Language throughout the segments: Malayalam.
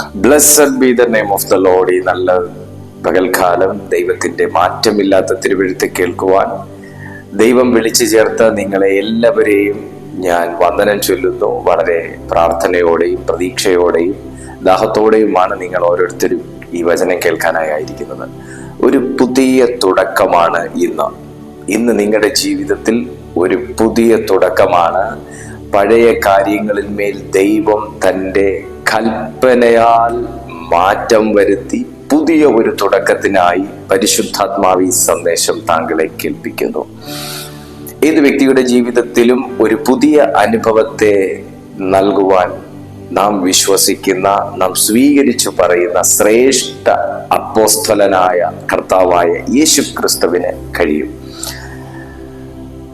Blessed be the name of the lord ഈ നല്ല പകൽക്കാലം ദൈവത്തിന്റെ മാറ്റമില്ലാത്ത തിരുവഴുത്ത് കേൾക്കുവാൻ ദൈവം വിളിച്ചു ചേർത്ത നിങ്ങളെ എല്ലാവരെയും ഞാൻ വന്ദനം ചൊല്ലുന്നു. വളരെ പ്രാർത്ഥനയോടെയും പ്രതീക്ഷയോടെയും ദാഹത്തോടെയുമാണ് നിങ്ങൾ ഓരോരുത്തരും ഈ വചനം കേൾക്കാനായി ആയിരിക്കുന്നത്. ഒരു പുതിയ തുടക്കമാണ് ഇന്ന്. ഇന്ന് നിങ്ങളുടെ ജീവിതത്തിൽ ഒരു പുതിയ തുടക്കമാണ്. പഴയ കാര്യങ്ങളിൽ മേൽ ദൈവം തന്റെ കൽപ്പനയാൽ മാറ്റം വരുത്തി പുതിയ ഒരു തുടക്കത്തിനായി പരിശുദ്ധാത്മാവ് സന്ദേശം താങ്കളെ കേൾപ്പിക്കുന്നു. ഏത് വ്യക്തിയുടെ ജീവിതത്തിലും ഒരു പുതിയ അനുഭവത്തെ നൽകുവാൻ നാം വിശ്വസിക്കുന്ന നാം സ്വീകരിച്ചു പറയുന്ന ശ്രേഷ്ഠ അപ്പോസ്തലനായ കർത്താവായ യേശു ക്രിസ്തുവിന് കഴിയും.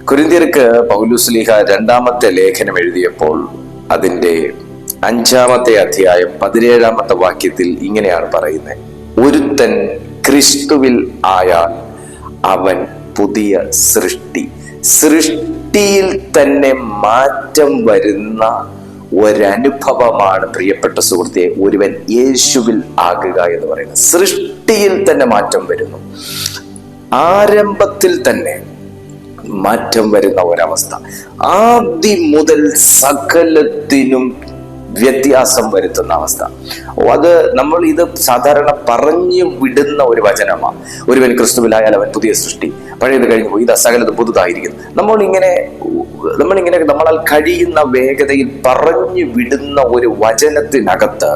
കുരിന്തിയർക്ക് പൗലുസ്ലിഹ രണ്ടാമത്തെ ലേഖനം എഴുതിയപ്പോൾ അതിന്റെ അഞ്ചാമത്തെ അധ്യായം പതിനേഴാമത്തെ വാക്യത്തിൽ ഇങ്ങനെയാണ് പറയുന്നത്. ഒരുത്തൻ ക്രിസ്തുവിൽ ആയാൽ അവൻ പുതിയ സൃഷ്ടി. സൃഷ്ടിയിൽ തന്നെ മാറ്റം വരുന്ന ഒരനുഭവമാണ് പ്രിയപ്പെട്ട സുഹൃത്തെ ഒരുവൻ യേശുവിൽ ആകുക എന്ന് പറയുന്നത്. സൃഷ്ടിയിൽ തന്നെ മാറ്റം വരുന്നു. ആരംഭത്തിൽ തന്നെ മാറ്റം വരുന്ന ഒരവസ്ഥ. ആദ്യം മുതൽ സകലത്തിനും വ്യത്യാസം വരുത്തുന്ന അവസ്ഥ. അത് നമ്മൾ ഇത് സാധാരണ പറഞ്ഞു വിടുന്ന ഒരു വചനമാണ് ഒരുവൻ ക്രിസ്തുവിലായാൽ അവൻ പുതിയ സൃഷ്ടി. പഴയത് കഴിഞ്ഞു പോയി ഇത് നമ്മൾ ഇങ്ങനെ നമ്മളിങ്ങനെ നമ്മളാൽ കഴിയുന്ന വേഗതയിൽ പറഞ്ഞു വിടുന്ന ഒരു വചനത്തിനകത്ത്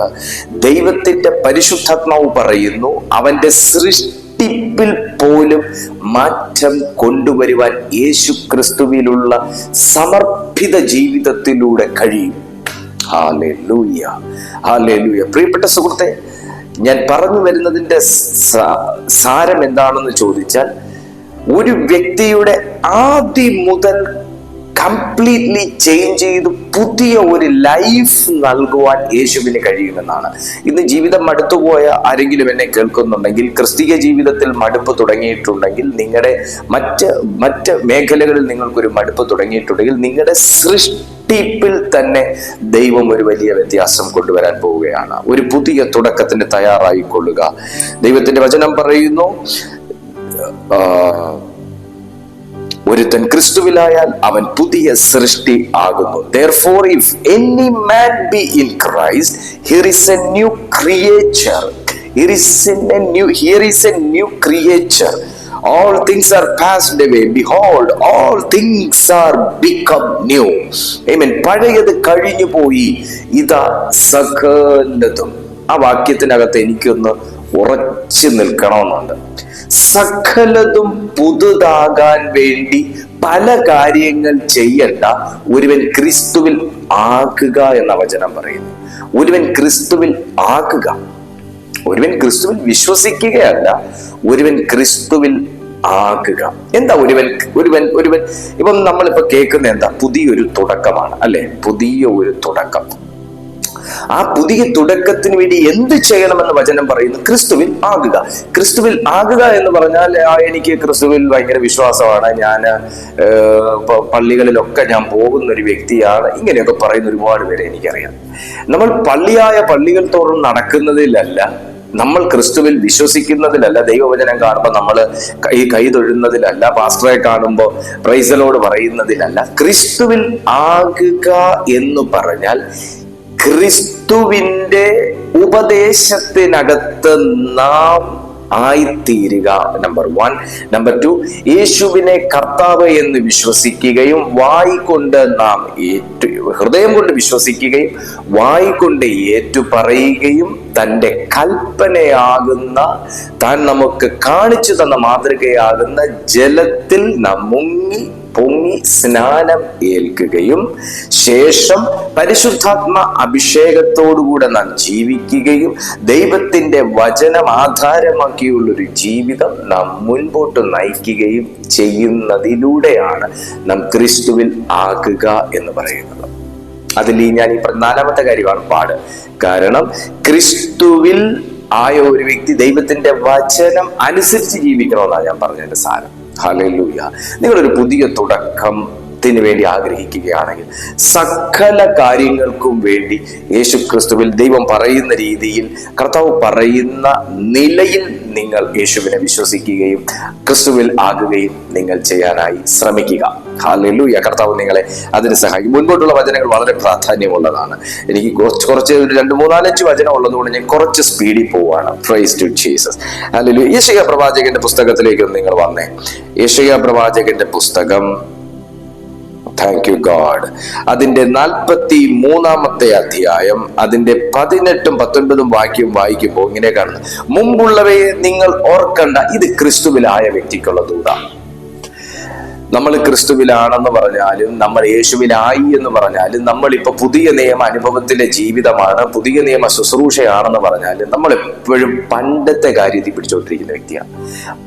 ദൈവത്തിന്റെ പരിശുദ്ധാത്മാവ് പറയുന്നു അവന്റെ സൃഷ്ടിപ്പിൽ പോലും മാറ്റം കൊണ്ടുവരുവാൻ യേശു ക്രിസ്തുവിലുള്ള സമർപ്പിത ജീവിതത്തിലൂടെ കഴിയും. പ്രിയപ്പെട്ട സുഹൃത്തെ ഞാൻ പറഞ്ഞു വരുന്നതിന്റെ സാരം എന്താണെന്ന് ചോദിച്ചാൽ ഒരു വ്യക്തിയുടെ ആദ്യം മുതൽ കംപ്ലീറ്റ്ലി ചേഞ്ച് ചെയ്ത് പുതിയ ഒരു ലൈഫ് നൽകുവാൻ യേശുവിന് കഴിയുമെന്നാണ്. ഇന്ന് ജീവിതം മടുത്തുപോയ ആരെങ്കിലും എന്നെ കേൾക്കുന്നുണ്ടെങ്കിൽ ക്രിസ്തീയ ജീവിതത്തിൽ മടുപ്പ് തുടങ്ങിയിട്ടുണ്ടെങ്കിൽ നിങ്ങളുടെ മറ്റ് മറ്റ് മേഖലകളിൽ നിങ്ങൾക്കൊരു മടുപ്പ് തുടങ്ങിയിട്ടുണ്ടെങ്കിൽ നിങ്ങളുടെ സൃഷ്ടിപ്പിൽ തന്നെ ദൈവം ഒരു വലിയ വ്യത്യാസം കൊണ്ടുവരാൻ പോവുകയാണ്. ഒരു പുതിയ തുടക്കത്തിന് തയ്യാറായിക്കൊള്ളുക. ദൈവത്തിന്റെ വചനം പറയുന്നു ഒരുത്തൻ ക്രിസ്തുവിലായാൽ അവൻ പുതിയ സൃഷ്ടി ആകുന്നു if any man be in christ here is a new creature here is a new here is a new creature all things are passed away behold all things are become new amen പഴയത് കഴിഞ്ഞു പോയി ഇതാ സകലതും ആ വാക്യത്തിനകത്ത് എനിക്കൊന്ന് ഉറച്ചു നിൽക്കണമെന്നുണ്ട്. സകലതും പുതുതാകാൻ വേണ്ടി പല കാര്യങ്ങൾ ചെയ്യണ്ട ഒരുവൻ ക്രിസ്തുവിൽ ആക്കുക എന്ന വചനം പറയുന്നു. ഒരുവൻ ക്രിസ്തുവിൽ ആക്കുക ഒരുവൻ ക്രിസ്തുവിൽ വിശ്വസിക്കുകയല്ല. ഒരുവൻ ക്രിസ്തുവിൽ ആകുക. എന്താ ഒരുവൻ ഒരുവൻ ഒരുവൻ? ഇപ്പം നമ്മളിപ്പോ കേൾക്കുന്ന എന്താ? പുതിയൊരു തുടക്കമാണ് അല്ലെ? പുതിയ ഒരു തുടക്കം. ആ പുതിയ തുടക്കത്തിന് വേണ്ടി എന്ത് ചെയ്യണമെന്ന് വചനം പറയുന്നു? ക്രിസ്തുവിൽ ആകുക. ക്രിസ്തുവിൽ ആകുക എന്ന് പറഞ്ഞാൽ ആ, എനിക്ക് ക്രിസ്തുവിൽ ഭയങ്കര വിശ്വാസമാണ്. ഞാൻ പള്ളികളിലൊക്കെ ഞാൻ പോകുന്ന ഒരു വ്യക്തിയാണ്. ഇങ്ങനെയൊക്കെ പറയുന്ന ഒരുപാട് പേരെ എനിക്കറിയാം. നമ്മൾ പള്ളിയായ പള്ളികൾ തോറും നടക്കുന്നതിലല്ല നമ്മൾ ക്രിസ്തുവിൽ വിശ്വസിക്കുന്നതിലല്ല ദൈവവചനം കാണുമ്പോൾ നമ്മൾ കൈ കൈ തൊഴുന്നതിലല്ല പാസ്റ്ററെ കാണുമ്പോൾ പ്രൈസലോട് പറയുന്നതിലല്ല. ക്രിസ്തുവിൽ ആകുക എന്ന് പറഞ്ഞാൽ ക്രിസ്തുവിന്റെ ഉപദേശത്തിനകത്ത് നാം ആയിത്തീരുക. നമ്പർ വൺ നമ്പർ ടു യേശുവിനെ കർത്താവ് എന്ന് വിശ്വസിക്കുകയും വായി കൊണ്ട് നാം ഏറ്റു ഹൃദയം കൊണ്ട് വിശ്വസിക്കുകയും വായി കൊണ്ട് ഏറ്റു പറയുകയും തന്റെ കൽപ്പനയാകുന്ന താൻ നമുക്ക് കാണിച്ചു തന്ന മാതൃകയാകുന്ന ജലത്തിൽ നാം മുങ്ങി പൊങ്ങി സ്നാനം ഏൽക്കുകയും ശേഷം പരിശുദ്ധാത്മ അഭിഷേകത്തോടുകൂടെ നാം ജീവിക്കുകയും ദൈവത്തിന്റെ വചനം ആധാരമാക്കിയുള്ള ഒരു ജീവിതം നാം മുൻപോട്ട് നയിക്കുകയും ചെയ്യുന്നതിലൂടെയാണ് നാം ക്രിസ്തുവിൽ ആകുക എന്ന് പറയുന്നത്. അതിൽ ഞാൻ ഈ നാലാമത്തെ കാര്യമാണ് പാട്. കാരണം ക്രിസ്തുവിൽ ആയ ഒരു വ്യക്തി ദൈവത്തിന്റെ വചനം അനുസരിച്ച് ജീവിക്കണമെന്നാണ് ഞാൻ പറഞ്ഞതിന്റെ സാരം. ഹലൂയ നിങ്ങളൊരു പുതിയ തുടക്കം ത്തിന് വേണ്ടി ആഗ്രഹിക്കുകയാണെങ്കിൽ സകല കാര്യങ്ങൾക്കും വേണ്ടി യേശു ക്രിസ്തുവിൽ ദൈവം പറയുന്ന രീതിയിൽ കർത്താവ് പറയുന്ന നിലയിൽ നിങ്ങൾ യേശുവിനെ വിശ്വസിക്കുകയും ക്രിസ്തുവിൽ ആകുകയും നിങ്ങൾ ചെയ്യാനായി ശ്രമിക്കുക. ഹാലൂയ കർത്താവ് നിങ്ങളെ അതിന് സഹായിക്കും. മുൻപോട്ടുള്ള വചനങ്ങൾ വളരെ പ്രാധാന്യമുള്ളതാണ്. എനിക്ക് കുറച്ച് കുറച്ച് ഒരു രണ്ട് മൂന്നാലഞ്ച് വചനം ഉള്ളതുകൊണ്ട് ഞാൻ കുറച്ച് സ്പീഡിൽ പോവാണ്. പ്രൈസ് ടു ജീസസ് ഹാലു യേശയ പ്രവാചകന്റെ പുസ്തകത്തിലേക്ക് നിങ്ങൾ വന്നേ. യേശയ പ്രവാചകന്റെ പുസ്തകം താങ്ക് യു ഗാഡ് അതിന്റെ നാൽപ്പത്തി മൂന്നാമത്തെ അധ്യായം അതിന്റെ പതിനെട്ടും പത്തൊൻപതും വാക്യം വായിക്കുമ്പോൾ ഇങ്ങനെ കാണുന്നു. മുമ്പുള്ളവയെ നിങ്ങൾ ഓർക്കണ്ട ഇത് ക്രിസ്തുവിലായ വ്യക്തിക്കുള്ള ദൂതാണ് നമ്മൾ ക്രിസ്തുവിലാണെന്ന് പറഞ്ഞാലും നമ്മൾ യേശുവിലായി എന്ന് പറഞ്ഞാലും നമ്മളിപ്പോൾ പുതിയ നിയമ അനുഭവത്തിലെ ജീവിതമാണ് പുതിയ നിയമ ശുശ്രൂഷയാണെന്ന് പറഞ്ഞാലും നമ്മൾ എപ്പോഴും പണ്ടത്തെ കാര്യത്തിൽ പിടിച്ചുകൊണ്ടിരിക്കുന്ന വ്യക്തിയാണ്.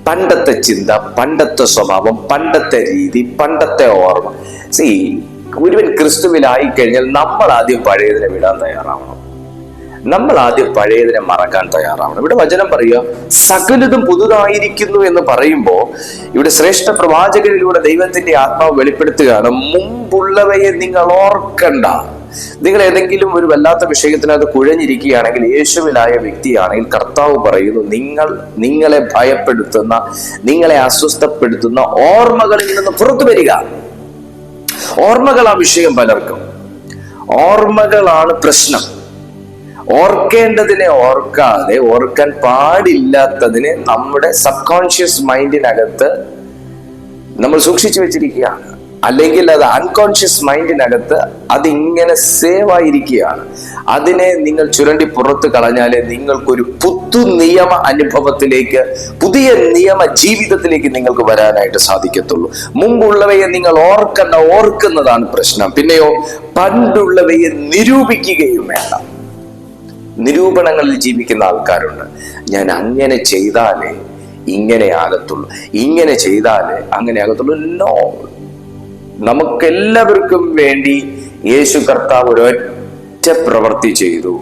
പണ്ടത്തെ ചിന്ത പണ്ടത്തെ സ്വഭാവം പണ്ടത്തെ രീതി പണ്ടത്തെ ഓർമ്മ. സി ഒരുവൻ ക്രിസ്തുവിലായി കഴിഞ്ഞാൽ നമ്മൾ ആദ്യം പഴയതിനെ വിടാൻ തയ്യാറാവണം. നമ്മൾ ആദ്യം പഴയതിനെ മറക്കാൻ തയ്യാറാവണം. ഇവിടെ വചനം പറയുക സകലതും പുതുതായിരിക്കുന്നു എന്ന് പറയുമ്പോൾ ഇവിടെ ശ്രേഷ്ഠ പ്രവാചകരിലൂടെ ദൈവത്തിന്റെ ആത്മാവ് വെളിപ്പെടുത്തുകയാണ് മുമ്പുള്ളവയെ നിങ്ങൾ ഓർക്കണ്ട. നിങ്ങൾ ഏതെങ്കിലും ഒരു വല്ലാത്ത വിഷയത്തിനകത്ത് കുഴഞ്ഞിരിക്കുകയാണെങ്കിൽ യേശുവിനായ വ്യക്തിയാണെങ്കിൽ കർത്താവ് പറയുന്നു നിങ്ങൾ നിങ്ങളെ ഭയപ്പെടുത്തുന്ന നിങ്ങളെ അസ്വസ്ഥപ്പെടുത്തുന്ന ഓർമ്മകളിൽ നിന്ന് പുറത്തു വരിക ഓർമ്മകൾ ആ വിഷയം പലർക്കും. ഓർമ്മകളാണ് പ്രശ്നം. ഓർക്കേണ്ടതിനെ ഓർക്കാതെ ഓർക്കാൻ പാടില്ലാത്തതിനെ നമ്മുടെ സബ് കോൺഷ്യസ് മൈൻഡിനകത്ത് നമ്മൾ സൂക്ഷിച്ചു വെച്ചിരിക്കുകയാണ്. അല്ലെങ്കിൽ അത് അൺകോൺഷ്യസ് മൈൻഡിനകത്ത് അതിങ്ങനെ സേവ് ആയിരിക്കുകയാണ്. അതിനെ നിങ്ങൾ ചുരണ്ടി പുറത്ത് കളഞ്ഞാലേ നിങ്ങൾക്കൊരു പുതു നിയമ അനുഭവത്തിലേക്ക് പുതിയ നിയമ ജീവിതത്തിലേക്ക് നിങ്ങൾക്ക് വരാനായിട്ട് സാധിക്കത്തുള്ളൂ. മുമ്പുള്ളവയെ നിങ്ങൾ ഓർക്കണ്ട ഓർക്കുന്നതാണ് പ്രശ്നം. പിന്നെയോ പണ്ടുള്ളവയെ നിരൂപിക്കുകയും വേണം നിരൂപണങ്ങളിൽ ജീവിക്കുന്ന ആൾക്കാരുണ്ട്. ഞാൻ അങ്ങനെ ചെയ്താലേ ഇങ്ങനെ ആകത്തുള്ളൂ. ഇങ്ങനെ ചെയ്താലേ അങ്ങനെ ആകത്തുള്ളൂ. നോ നമുക്കെല്ലാവർക്കും വേണ്ടി യേശു കർത്താവ് ഒരൊറ്റ പ്രവൃത്തി ചെയ്തു.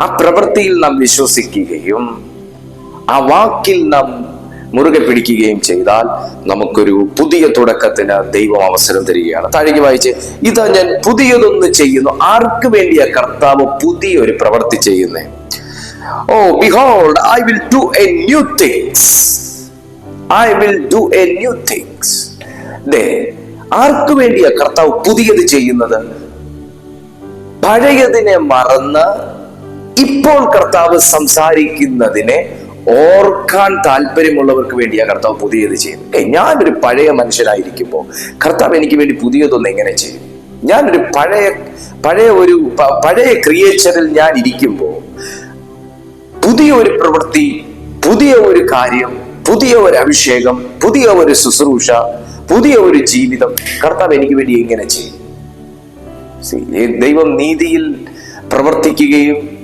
ആ പ്രവൃത്തിയിൽ നാം വിശ്വസിക്കുകയും ആ വാക്കിൽ നാം മുറുകെ പിടിക്കുകയും ചെയ്താൽ നമുക്കൊരു പുതിയ തുടക്കത്തിന് ദൈവം അവസരം തരികയാണ്. താഴേക്ക് വായിച്ച് ഇതാ ഞാൻ പുതിയതൊന്ന് ചെയ്യുന്നു. ആർക്ക് വേണ്ടിയാ കർത്താവ് പുതിയ ഒരു പ്രവൃത്തി ചെയ്യുന്നേ? ഓ behold I will do a new things. I will do a new things. ദേ ആർക്കു വേണ്ടിയാ കർത്താവ് പുതിയത് ചെയ്യുന്നത്? പഴയതിനെ മറന്ന് ഇപ്പോൾ കർത്താവ് സംസാരിക്കുന്നതിനെ ഓർക്കാൻ താല്പര്യമുള്ളവർക്ക് വേണ്ടിയാ കർത്താവ് പുതിയത് ചെയ്യും ഞാനൊരു പഴയ മനുഷ്യനായിരിക്കുമ്പോൾ കർത്താവ് എനിക്ക് വേണ്ടി പുതിയതൊന്നും എങ്ങനെ ചെയ്യും? ഞാനൊരു പഴയ പഴയ ഒരു പഴയ ക്രിയേച്ചറിൽ ഞാൻ ഇരിക്കുമ്പോൾ പുതിയ ഒരു പ്രവൃത്തി പുതിയ ഒരു കാര്യം പുതിയ ഒരു അഭിഷേകം പുതിയ ഒരു ശുശ്രൂഷ പുതിയ ഒരു ജീവിതം കർത്താവ് എനിക്ക് വേണ്ടി എങ്ങനെ ചെയ്യും? ദൈവം നീതിയിൽ പ്രവർത്തിക്കുകയും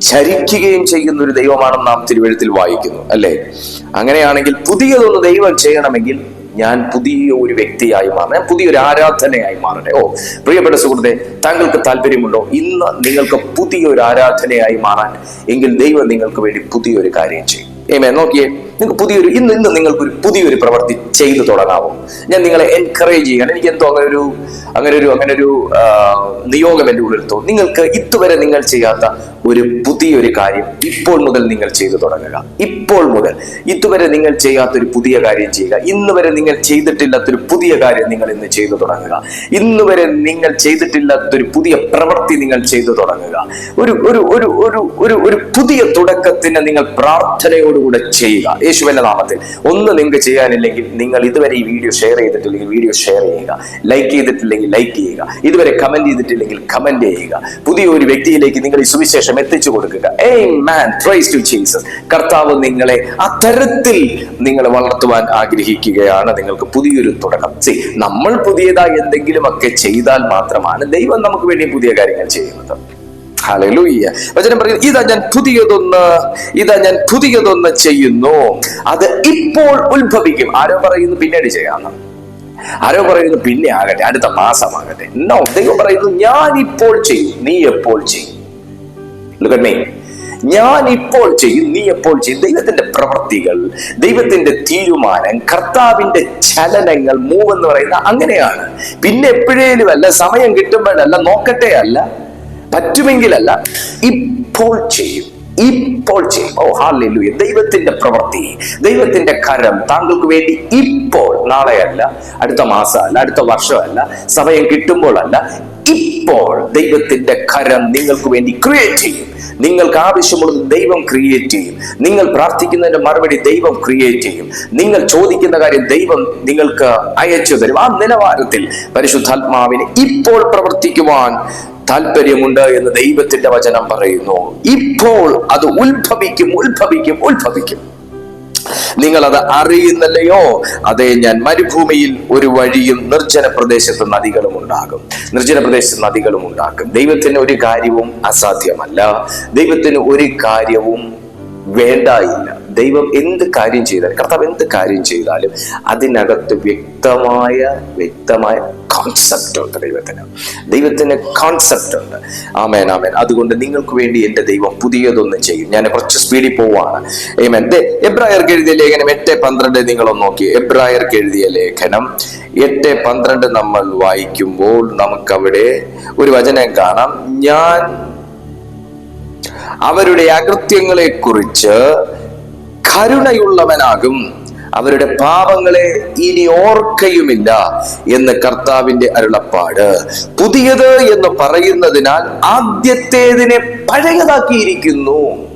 ചരിക്കുകയും ചെയ്യുന്ന ഒരു ദൈവമാണെന്ന് നാം തിരുവഴുത്തിൽ വായിക്കുന്നു അല്ലേ? അങ്ങനെയാണെങ്കിൽ പുതിയതൊന്ന് ദൈവം ചെയ്യണമെങ്കിൽ ഞാൻ പുതിയ ഒരു വ്യക്തിയായി മാറണം. പുതിയൊരു ആരാധനയായി മാറട്ടെ. ഓ പ്രിയപ്പെട്ട സുഹൃത്തെ താങ്കൾക്ക് താല്പര്യമുണ്ടോ? ഇന്ന് നിങ്ങൾക്ക് പുതിയൊരു ആരാധനയായി മാറാൻ എങ്കിൽ ദൈവം നിങ്ങൾക്ക് വേണ്ടി പുതിയൊരു കാര്യം ചെയ്യും. ഏമേ നോക്കിയേ നിങ്ങൾക്ക് പുതിയൊരു ഇന്ന് ഇന്ന് നിങ്ങൾക്കൊരു പുതിയൊരു പ്രവൃത്തി ചെയ്തു തുടങ്ങാമോ ഞാൻ നിങ്ങളെ എൻകറേജ് ചെയ്യണം എനിക്ക് എന്തോ അങ്ങനെ ഒരു അങ്ങനെ ഒരു അങ്ങനെ ഒരു നിയോഗം എന്റെ ഉള്ളിൽ തോന്നും. നിങ്ങൾക്ക് ഇതുവരെ നിങ്ങൾ ചെയ്യാത്ത ഒരു പുതിയൊരു കാര്യം ഇപ്പോൾ മുതൽ നിങ്ങൾ ചെയ്തു തുടങ്ങുക. ഇപ്പോൾ മുതൽ. ഇതുവരെ നിങ്ങൾ ചെയ്യാത്തൊരു പുതിയ കാര്യം ചെയ്യുക. ഇന്ന് വരെ നിങ്ങൾ ചെയ്തിട്ടില്ലാത്തൊരു പുതിയ കാര്യം നിങ്ങൾ ഇന്ന് ചെയ്തു തുടങ്ങുക. ഇന്ന് വരെ നിങ്ങൾ ചെയ്തിട്ടില്ലാത്തൊരു പുതിയ പ്രവൃത്തി നിങ്ങൾ ചെയ്തു തുടങ്ങുക. ഒരു ഒരു ഒരു ഒരു ഒരു ഒരു പുതിയ തുടക്കത്തിന് നിങ്ങൾ പ്രാർത്ഥനയോടുകൂടെ ചെയ്യുക. യേശുവിന്റെ നാമത്തിൽ. ഒന്ന് നിങ്ങൾക്ക് ചെയ്യാനില്ലെങ്കിൽ നിങ്ങൾ ഇതുവരെ ഈ വീഡിയോ ഷെയർ ചെയ്തിട്ടില്ലെങ്കിൽ വീഡിയോ ഷെയർ ചെയ്യുക. ലൈക്ക് ചെയ്തിട്ടില്ലെങ്കിൽ ലൈക്ക് ചെയ്യുക. ഇതുവരെ കമന്റ് ചെയ്തിട്ടില്ലെങ്കിൽ കമന്റ് ചെയ്യുക. പുതിയ ഒരു വ്യക്തിയിലേക്ക് നിങ്ങൾ ഈ സുവിശേഷം എത്തിച്ചു കൊടുക്കുക. ഏ മാൻ പ്രൈസ് ടു ജീസസ് കർത്താവ് നിങ്ങളെ അത്തരത്തിൽ നിങ്ങളെ വളർത്തുവാൻ ആഗ്രഹിക്കുകയാണ്. നിങ്ങൾക്ക് പുതിയൊരു തുടക്കം. നമ്മൾ പുതിയതായി എന്തെങ്കിലുമൊക്കെ ചെയ്താൽ മാത്രമാണ് ദൈവം നമുക്ക് വേണ്ടി പുതിയ കാര്യങ്ങൾ ചെയ്യുന്നത്. വചനം പറയുന്നു ഇതാ ഞാൻ പുതിയതൊന്ന് ഇതാ ഞാൻ പുതിയതൊന്ന് ചെയ്യുന്നു. അത് ഇപ്പോൾ ഉത്ഭവിക്കും. ആരോ പറയുന്നു പിന്നീട് ചെയ്യാമെന്ന് ആരോ പറയുന്നു പിന്നെ ആകട്ടെ അടുത്ത മാസമാകട്ടെ. എന്നോ ദൈവം പറയുന്നു ഞാൻ ഇപ്പോൾ ചെയ്യും നീ എപ്പോൾ ചെയ്യും? ഞാൻ ഇപ്പോൾ ചെയ്യും നീ എപ്പോൾ ചെയ്യും? ദൈവത്തിന്റെ പ്രവൃത്തികൾ ദൈവത്തിന്റെ തീരുമാനം കർത്താവിന്റെ ചലനങ്ങൾ മൂവ് എന്ന് പറയുന്ന അങ്ങനെയാണ്. പിന്നെ എപ്പോഴേലും അല്ല സമയം കിട്ടുമ്പോഴല്ല നോക്കട്ടെ അല്ല. പറ്റുമെങ്കിലല്ല ഇപ്പോൾ ചെയ്യും. ഇപ്പോൾ ചെയ്യും ഓ ഹാലൂയ ദൈവത്തിന്റെ പ്രവൃത്തി ദൈവത്തിന്റെ കരം താങ്കൾക്ക് വേണ്ടി ഇപ്പോൾ നാളെയല്ല അടുത്ത മാസമല്ല അടുത്ത വർഷമല്ല സമയം കിട്ടുമ്പോഴല്ല ഇപ്പോൾ ദൈവത്തിന്റെ കരം നിങ്ങൾക്ക് വേണ്ടി ക്രിയേറ്റ് ചെയ്യും. നിങ്ങൾക്ക് ആവശ്യമുള്ളത് ദൈവം ക്രിയേറ്റ് ചെയ്യും. നിങ്ങൾ പ്രാർത്ഥിക്കുന്നതിന്റെ മറുപടി ദൈവം ക്രിയേറ്റ് ചെയ്യും. നിങ്ങൾ ചോദിക്കുന്ന കാര്യം ദൈവം നിങ്ങൾക്ക് അയച്ചു തരും. ആ നിലവാരത്തിൽ പരിശുദ്ധാത്മാവിനെ ഇപ്പോൾ പ്രവർത്തിക്കുവാൻ താല്പര്യമുണ്ട് എന്ന് ദൈവത്തിന്റെ വചനം പറയുന്നു. ഇപ്പോൾ അത് ഉത്ഭവിക്കും ഉത്ഭവിക്കും ഉത്ഭവിക്കും. നിങ്ങൾ അത് അറിയുന്നല്ലയോ? അതെ ഞാൻ മരുഭൂമിയിൽ ഒരു വഴിയും നിർജന പ്രദേശത്ത് നദികളും ഉണ്ടാകും. നിർജന പ്രദേശത്ത് നദികളും ഉണ്ടാകും. ദൈവത്തിന് ഒരു കാര്യവും അസാധ്യമല്ല. ദൈവത്തിന് ഒരു കാര്യവും വേണ്ടായില്ല. ദൈവം എന്ത് കാര്യം ചെയ്താലും കർത്താവ് എന്ത് കാര്യം ചെയ്താലും അതിനകത്ത് വ്യക്തമായ വ്യക്തമായ കോൺസെപ്റ്റ് ഉണ്ട് ദൈവത്തിന്. ദൈവത്തിന് കോൺസെപ്റ്റ് ഉണ്ട്. ആമേൻ ആമേൻ അതുകൊണ്ട് നിങ്ങൾക്ക് വേണ്ടി എന്റെ ദൈവം പുതിയതൊന്നും ചെയ്യും. ഞാൻ കുറച്ച് സ്പീഡിൽ പോവാണ്. ഏമേൻ ദേ, എബ്രായർക്ക് എഴുതിയ ലേഖനം എട്ട് പന്ത്രണ്ട് നിങ്ങളൊന്ന് നോക്കി എബ്രായർ എഴുതിയ ലേഖനം എട്ട് പന്ത്രണ്ട് നമ്മൾ വായിക്കുമ്പോൾ നമുക്കവിടെ ഒരു വചനം കാണാം. ഞാൻ അവരുടെ അകൃത്യങ്ങളെ കുറിച്ച് കരുണയുള്ളവനാകും. അവരുടെ പാപങ്ങളെ ഇനി ഓർക്കയുമില്ല എന്ന് കർത്താവിന്റെ അരുളപ്പാട്. പുതിയത് എന്ന് പറയുന്നതിനാൽ ആദ്യത്തേതിനെ പഴയതാക്കിയിരിക്കുന്നു.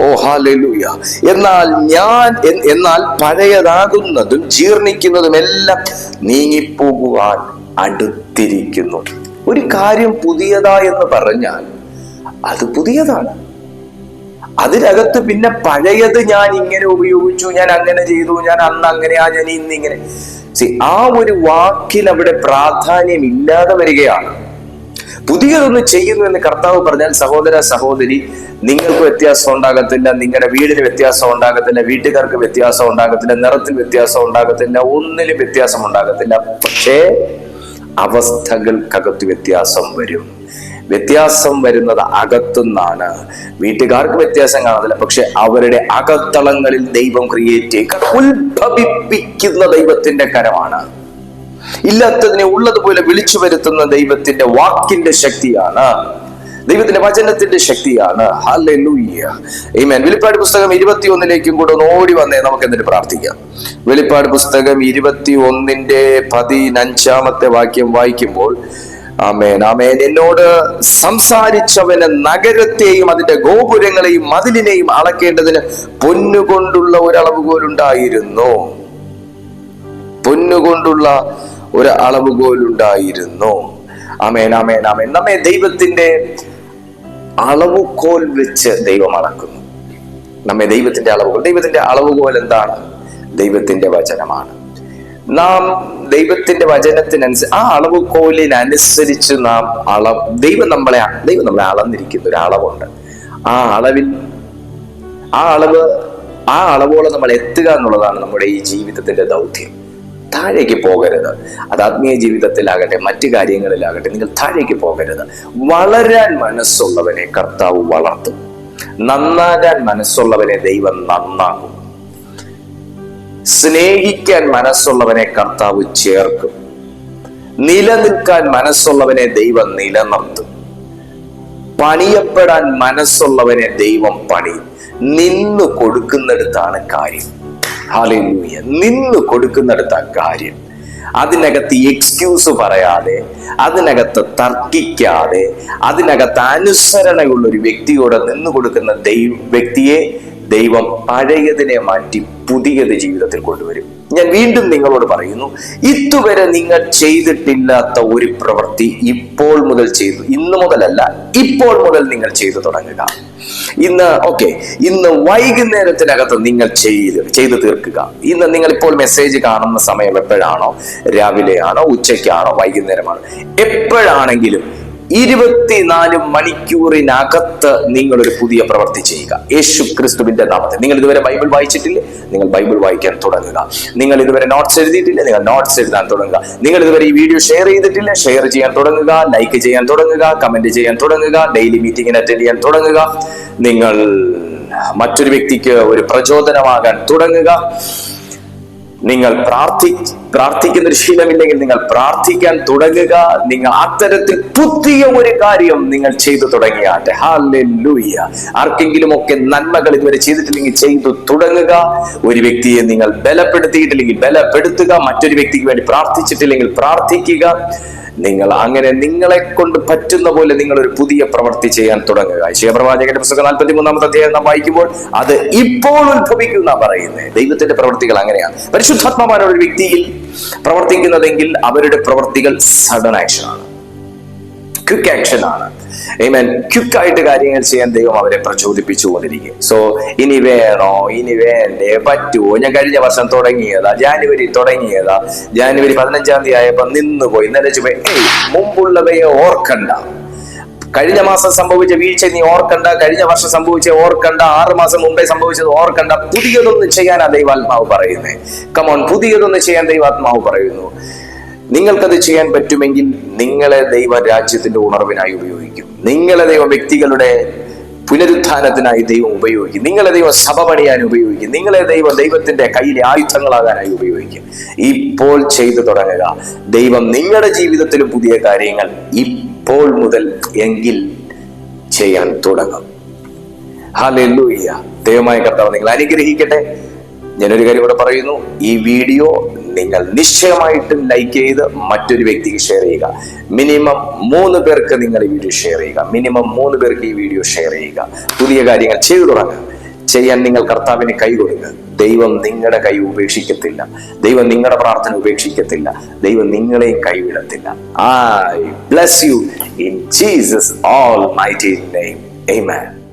ഓ ഹാലൂയ എന്നാൽ ഞാൻ എന്നാൽ പഴയതാകുന്നതും ജീർണിക്കുന്നതും എല്ലാം നീങ്ങിപ്പോകുവാൻ അടുത്തിരിക്കുന്നു. ഒരു കാര്യം പുതിയതാ എന്ന് പറഞ്ഞാൽ അത് പുതിയതാണ്. അതിനകത്ത് പിന്നെ പഴയത് ഞാൻ ഇങ്ങനെ ഉപയോഗിച്ചു ഞാൻ അങ്ങനെ ചെയ്തു ഞാൻ അന്ന് അങ്ങനെയാ ഞാൻ ഇന്ന് ഇങ്ങനെ. ആ ഒരു വാക്കിൽ അവിടെ പ്രാധാന്യം ഇല്ലാതെ വരികയാണ്. പുതിയതൊന്ന് ചെയ്യുന്നു എന്ന് കർത്താവ് പറഞ്ഞാൽ സഹോദര സഹോദരി നിങ്ങൾക്ക് വ്യത്യാസം ഉണ്ടാകത്തില്ല നിങ്ങളുടെ വീടിന് വ്യത്യാസം ഉണ്ടാകത്തില്ല വീട്ടുകാർക്ക് വ്യത്യാസം ഉണ്ടാകത്തില്ല നിറത്തിൽ വ്യത്യാസം ഉണ്ടാകത്തില്ല ഒന്നിലും വ്യത്യാസം ഉണ്ടാകത്തില്ല. പക്ഷേ അവസ്ഥകൾക്കകത്ത് വ്യത്യാസം വരും. വ്യത്യാസം വരുന്നത് അകത്തുനിന്നാണ്. വീട്ടുകാർക്ക് വ്യത്യാസം കാണത്തില്ല പക്ഷെ അവരുടെ അകത്തളങ്ങളിൽ ദൈവം ക്രിയേറ്റ് ഉത്ഭവിപ്പിക്കുന്ന ദൈവത്തിന്റെ കരമാണ്. ഇല്ലാത്തതിനെ ഉള്ളതുപോലെ വിളിച്ചു വരുത്തുന്ന ദൈവത്തിന്റെ വാക്കിന്റെ ശക്തിയാണ്. ദൈവത്തിന്റെ വചനത്തിന്റെ ശക്തിയാണ്. വെളിപ്പാട് പുസ്തകം ഇരുപത്തി ഒന്നിലേക്കും കൂടെ ഒന്ന് ഓടി വന്നേ നമുക്ക് എന്നിട്ട് പ്രാർത്ഥിക്കാം. വെളിപ്പാട് പുസ്തകം ഇരുപത്തി ഒന്നിന്റെ പതിനഞ്ചാമത്തെ വാക്യം വായിക്കുമ്പോൾ ആമേൻ ആമേൻ. എന്നോട് സംസാരിച്ചവന് നഗരത്തെയും അതിന്റെ ഗോപുരങ്ങളെയും മതിലിനെയും അളക്കേണ്ടതിന് പൊന്നുകൊണ്ടുള്ള ഒരളവ് പോലുണ്ടായിരുന്നു പൊന്നുകൊണ്ടുള്ള ഒരു അളവ് പോലുണ്ടായിരുന്നു ആമേൻ ആമേൻ ആമേൻ. നമ്മെ ദൈവത്തിന്റെ അളവുകോൽ വെച്ച് ദൈവം അളക്കുന്നു. നമ്മെ ദൈവത്തിന്റെ അളവുകോൽ. ദൈവത്തിന്റെ അളവുകോൽ എന്താണ്? ദൈവത്തിന്റെ വചനമാണ്. നാം ദൈവത്തിന്റെ വചനത്തിനനുസരിച്ച് ആ അളവ് കോലിനനുസരിച്ച് നാം അള ദൈവം നമ്മളെ ദൈവം നമ്മളെ അളന്നിരിക്കുന്ന ഒരു അളവുണ്ട്. ആ അളവിൽ ആ അളവ് ആ അളവോളം നമ്മൾ എത്തുക എന്നുള്ളതാണ് നമ്മുടെ ഈ ജീവിതത്തിന്റെ ദൗത്യം. താഴേക്ക് പോകരുത്. അത് ആത്മീയ ജീവിതത്തിലാകട്ടെ മറ്റു കാര്യങ്ങളിലാകട്ടെ നിങ്ങൾ താഴേക്ക് പോകരുത്. വളരാൻ മനസ്സുള്ളവനെ കർത്താവ് വളർത്തും. നന്നാകാൻ മനസ്സുള്ളവനെ ദൈവം നന്നാക്കും. സ്നേഹിക്കാൻ മനസ്സുള്ളവനെ കർത്താവ് ചേർക്കും. നിലനിൽക്കാൻ മനസ്സുള്ളവനെ ദൈവം നിലനിർത്തും. പണിയപ്പെടാൻ മനസ്സുള്ളവനെ ദൈവം പണിയും. നിന്നു കൊടുക്കുന്നിടത്താണ് കാര്യം. ഹാലൂയ നിന്നു കൊടുക്കുന്നിടത്താ കാര്യം. അതിനകത്ത് എക്സ്ക്യൂസ് പറയാതെ അതിനകത്ത് തർക്കിക്കാതെ അതിനകത്ത് അനുസരണയുള്ള ഒരു വ്യക്തിയോട് നിന്നു കൊടുക്കുന്ന ദൈവ വ്യക്തിയെ ദൈവം പഴയതിനെ മാറ്റി പുതിയത് ജീവിതത്തിൽ കൊണ്ടുവരും. ഞാൻ വീണ്ടും നിങ്ങളോട് പറയുന്നു ഇതുവരെ നിങ്ങൾ ചെയ്തിട്ടില്ലാത്ത ഒരു പ്രവൃത്തി ഇപ്പോൾ മുതൽ ചെയ്തു. ഇന്ന് മുതലല്ല ഇപ്പോൾ മുതൽ നിങ്ങൾ ചെയ്തു തുടങ്ങുക. ഇന്ന് ഓക്കെ ഇന്ന് വൈകുന്നേരത്തിനകത്ത് നിങ്ങൾ ചെയ്ത് ചെയ്തു തീർക്കുക. ഇന്ന് നിങ്ങൾ ഇപ്പോൾ മെസ്സേജ് കാണുന്ന സമയം എപ്പോഴാണോ? രാവിലെയാണോ? ഉച്ചയ്ക്കാണോ? വൈകുന്നേരമാണോ? എപ്പോഴാണെങ്കിലും ഇരുപത്തിനാല് മണിക്കൂറിനകത്ത് നിങ്ങൾ ഒരു പുതിയ പ്രവൃത്തി ചെയ്യുക. യേശു ക്രിസ്തുവിന്റെ നാമത്തിൽ. നിങ്ങൾ ഇതുവരെ ബൈബിൾ വായിച്ചിട്ടില്ല? നിങ്ങൾ ബൈബിൾ വായിക്കാൻ തുടങ്ങുക. നിങ്ങൾ ഇതുവരെ നോട്ട്സ് എഴുതിയിട്ടില്ല? നിങ്ങൾ നോട്ട്സ് എഴുതാൻ തുടങ്ങുക. നിങ്ങൾ ഇതുവരെ ഈ വീഡിയോ ഷെയർ ചെയ്തിട്ടില്ല? ഷെയർ ചെയ്യാൻ തുടങ്ങുക ലൈക്ക് ചെയ്യാൻ തുടങ്ങുക കമന്റ് ചെയ്യാൻ തുടങ്ങുക ഡെയിലി മീറ്റിംഗിന് അറ്റൻഡ് ചെയ്യാൻ തുടങ്ങുക. നിങ്ങൾ മറ്റൊരു വ്യക്തിക്ക് ഒരു പ്രചോദനമാകാൻ തുടങ്ങുക. നിങ്ങൾ പ്രാർത്ഥി പ്രാർത്ഥിക്കുന്ന ഒരു ശീലമില്ലെങ്കിൽ നിങ്ങൾ പ്രാർത്ഥിക്കാൻ തുടങ്ങുക. നിങ്ങൾ അത്തരത്തിൽ പുതിയ ഒരു കാര്യം നിങ്ങൾ ചെയ്തു തുടങ്ങിയാട്ടെ. ഹാലൂയ്യ ആർക്കെങ്കിലും ഒക്കെ നന്മകൾ ഇതുവരെ ചെയ്തിട്ടില്ലെങ്കിൽ ചെയ്തു തുടങ്ങുക. ഒരു വ്യക്തിയെ നിങ്ങൾ ബലപ്പെടുത്തിയിട്ടില്ലെങ്കിൽ ബലപ്പെടുത്തുക. മറ്റൊരു വ്യക്തിക്ക് വേണ്ടി പ്രാർത്ഥിച്ചിട്ടില്ലെങ്കിൽ പ്രാർത്ഥിക്കുക. നിങ്ങൾ അങ്ങനെ നിങ്ങളെ കൊണ്ട് പറ്റുന്ന പോലെ നിങ്ങൾ ഒരു പുതിയ പ്രവൃത്തി ചെയ്യാൻ തുടങ്ങുക. ശിവപ്രവാചകന്റെ പുസ്തകം നാൽപ്പത്തി മൂന്നാമത്തെ അധ്യായം നാം വായിക്കുമ്പോൾ അത് ഇപ്പോൾ ഉത്ഭവിക്കുന്ന പറയുന്നത്. ദൈവത്തിന്റെ പ്രവൃത്തികൾ അങ്ങനെയാണ്. പരിശുദ്ധാത്മാവാണ് ഒരു വ്യക്തിയിൽ പ്രവർത്തിക്കുന്നതെങ്കിൽ അവരുടെ പ്രവൃത്തികൾ സഡൻ ആക്ഷൻ ആണ്. ക്വിക്ക് ആക്ഷൻ ആണ്. ക്വിക്ക് ആയിട്ട് കാര്യങ്ങൾ ചെയ്യാൻ ദൈവം അവരെ പ്രചോദിപ്പിച്ചു കൊണ്ടിരിക്കും സോ ഇനി വേണോ? ഇനി വേണ്ടേ? പറ്റുമോ ഞാൻ കഴിഞ്ഞ വർഷം തുടങ്ങിയതാ. ജാനുവരി തുടങ്ങിയതാ. ജാനുവരി പതിനഞ്ചാം തീയതി ആയപ്പോ നിന്നുപോയി. ഇന്നലെ ഏയ് മുമ്പുള്ളവയെ ഓർക്കണ്ട. കഴിഞ്ഞ മാസം സംഭവിച്ച വീഴ്ച നീ ഓർക്കണ്ട. കഴിഞ്ഞ വർഷം സംഭവിച്ച ഓർക്കണ്ട. ആറ് മാസം മുമ്പേ സംഭവിച്ചത് ഓർക്കണ്ട. പുതിയതൊന്ന് ചെയ്യാനാ ദൈവാത്മാവ് പറയുന്നത് കമോൺ പുതിയതൊന്ന് ചെയ്യാൻ ദൈവാത്മാവ് പറയുന്നു. നിങ്ങൾക്കത് ചെയ്യാൻ പറ്റുമെങ്കിൽ നിങ്ങളെ ദൈവ രാജ്യത്തിന്റെ ഉണർവിനായി ഉപയോഗിക്കും. നിങ്ങളെ ദൈവ വ്യക്തികളുടെ പുനരുത്ഥാനത്തിനായി ദൈവം ഉപയോഗിക്കും. നിങ്ങളെ ദൈവം സഭ പണിയാൻ ഉപയോഗിക്കും. നിങ്ങളെ ദൈവം ദൈവത്തിന്റെ കയ്യിലെ ആയുധങ്ങളാകാനായി ഉപയോഗിക്കും. ഇപ്പോൾ ചെയ്തു തുടങ്ങുക. ദൈവം നിങ്ങളുടെ ജീവിതത്തിലും പുതിയ കാര്യങ്ങൾ ഇപ്പോൾ മുതൽ എങ്കിൽ ചെയ്യാൻ തുടങ്ങും. ഹാലൂയ്യ ദൈവമായ കർത്താവ് നിങ്ങൾ അനുഗ്രഹിക്കട്ടെ. ഞാനൊരു കാര്യം കൂടെ പറയുന്നു. ഈ വീഡിയോ നിങ്ങൾ നിശ്ചയമായിട്ടും ലൈക്ക് ചെയ്ത് മറ്റൊരു വ്യക്തിക്ക് ഷെയർ ചെയ്യുക. മിനിമം മൂന്ന് പേർക്ക് നിങ്ങൾ ഈ വീഡിയോ ഷെയർ ചെയ്യുക. മിനിമം മൂന്ന് പേർക്ക് ഈ വീഡിയോ ഷെയർ ചെയ്യുക. പുതിയ കാര്യങ്ങൾ ചെയ്തു തുടങ്ങുക. ചെയ്യാൻ നിങ്ങൾ കർത്താവിന് കൈ കൊടുക്കുക. ദൈവം നിങ്ങളുടെ കൈ ഉപേക്ഷിക്കത്തില്ല. ദൈവം നിങ്ങളുടെ പ്രാർത്ഥന ഉപേക്ഷിക്കത്തില്ല. ദൈവം നിങ്ങളെയും കൈവിടത്തില്ല. I bless you in Jesus almighty name Amen.